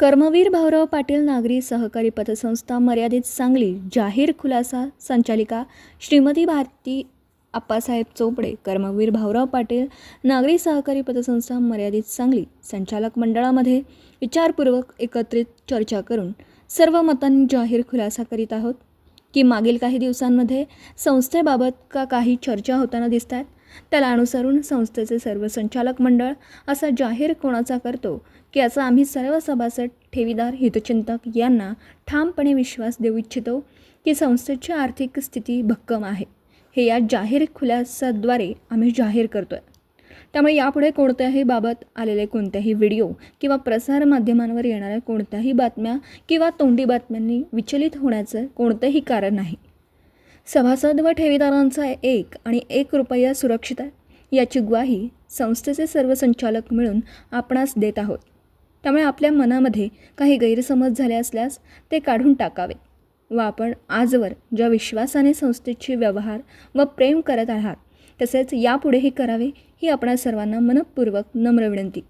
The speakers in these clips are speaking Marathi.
कर्मवीर भाऊराव पाटील नागरी सहकारी पतसंस्था मर्यादित सांगली जाहीर खुलासा संचालिका श्रीमती भारती आप्पासाहेब चोपडे कर्मवीर भाऊराव पाटील नागरी सहकारी पतसंस्था मर्यादित सांगली संचालक मंडळामध्ये विचारपूर्वक एकत्रित चर्चा करून सर्व मतांनी जाहीर खुलासा करीत आहोत की मागील काही दिवसांमध्ये संस्थेबाबत का काही चर्चा होताना दिसत आहेत त्याला अनुसरून संस्थेचे सर्व संचालक मंडळ असा जाहीर कोणाचा करतो की याचा आम्ही सर्व सभासद ठेवीदार हितचिंतक यांना ठामपणे विश्वास देऊ इच्छितो की संस्थेची आर्थिक स्थिती भक्कम आहे. हे या जाहीर खुलासाद्वारे आम्ही जाहीर करतो आहे त्यामुळे यापुढे कोणत्याही बाबत आलेले कोणत्याही व्हिडिओ किंवा प्रसारमाध्यमांवर येणाऱ्या कोणत्याही बातम्या किंवा तोंडी बातम्यांनी विचलित होण्याचं कोणतंही कारण नाही. सभासद व ठेवीदारांचा एक आणि एक रुपया सुरक्षित आहे याची ग्वाही संस्थेचे सर्व संचालक मिळून आपणास देत आहोत. त्यामुळे आपल्या मनामध्ये काही गैरसमज झाले असल्यास ते काढून टाकावेत व आपण आजवर ज्या विश्वासाने संस्थेची व्यवहार व प्रेम करत आहात तसेच यापुढेही करावे ही आपणा सर्वांना मनपूर्वक नम्र विनंती.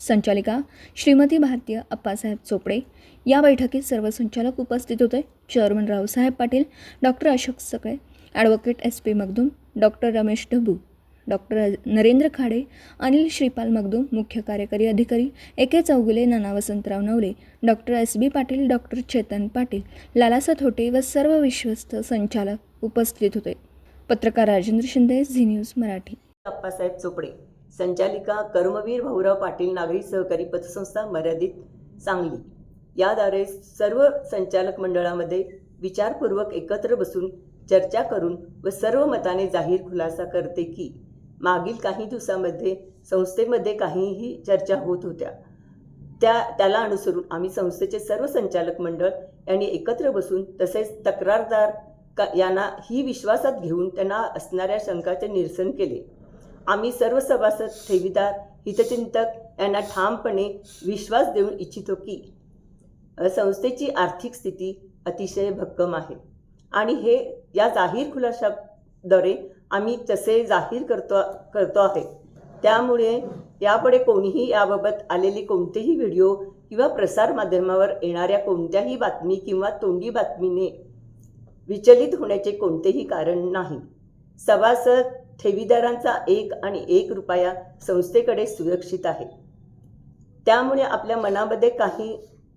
संचालिका श्रीमती भारतीय अप्पासाहेब चोपडे या बैठकीत सर्व संचालक उपस्थित होते. Chairman Raosaheb Patil doctor Ashok Sakale advocate S P Magdum doctor Ramesh Dabu doctor Narendra Khade Anil Shripal Magdum मुख्य कार्यकारी अधिकारी A K Chougule Nana Vasantrao Navale doctor S B Patil doctor Chetan Patil Lalasa Thote व सर्व विश्वस्त संचालक उपस्थित होते. पत्रकार राजेंद्र शिंदे झी न्यूज मराठी. अप्पासाहेब चोपडे संचालिका कर्मवीर भाऊराव पाटील नागरी सहकारी पतसंस्था मर्यादित सांगली. याद्वारे सर्व संचालक मंडळामध्ये विचारपूर्वक एकत्र बसून चर्चा करून व सर्व मताने जाहीर खुलासा करते की मागील काही दिवसामध्ये संस्थेमध्ये काहीही चर्चा होत होत्या. त्या त्याला अनुसरून आम्ही संस्थेचे सर्व संचालक मंडळ यांनी एकत्र बसून तसेच तक्रारदार का यांना ही विश्वासात घेऊन त्यांना असणाऱ्या शंकाचे निरसन केले. आम्ही सर्व सभासद ठेवीदार हितचिंतक यांना ठामपणे विश्वास देऊन इच्छितो की संस्थेची आर्थिक स्थिती अतिशय भक्कम आहे. आणि हे या जाहीर खुलाशाद्वारे आम्ही तसे जाहीर करतो करतो आहे. त्यामुळे यापुढे कोणीही याबाबत आलेली कोणतेही व्हिडिओ किंवा प्रसारमाध्यमावर येणाऱ्या कोणत्याही बातमी किंवा तोंडी बातमीने विचलित होण्याचे कोणतेही कारण नाही. सभासद ठेवीदारांचा एक आणि एक रुपया संस्थेकडे सुरक्षित आहे. त्यामुळे आपल्या मनामध्ये काही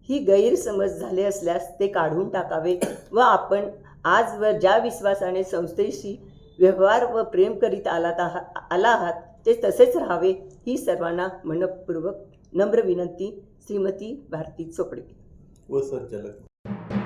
ही गैरसमज झाले असल्यास ते काढून टाकावे व आपण आजवर ज्या विश्वासाने संस्थेशी व्यवहार व प्रेम करीत आलात आहात आला आहात ते तसेच राहावे ही सर्वांना मनपूर्वक नम्र विनंती. श्रीमती भारती चोपडे. व संचालक.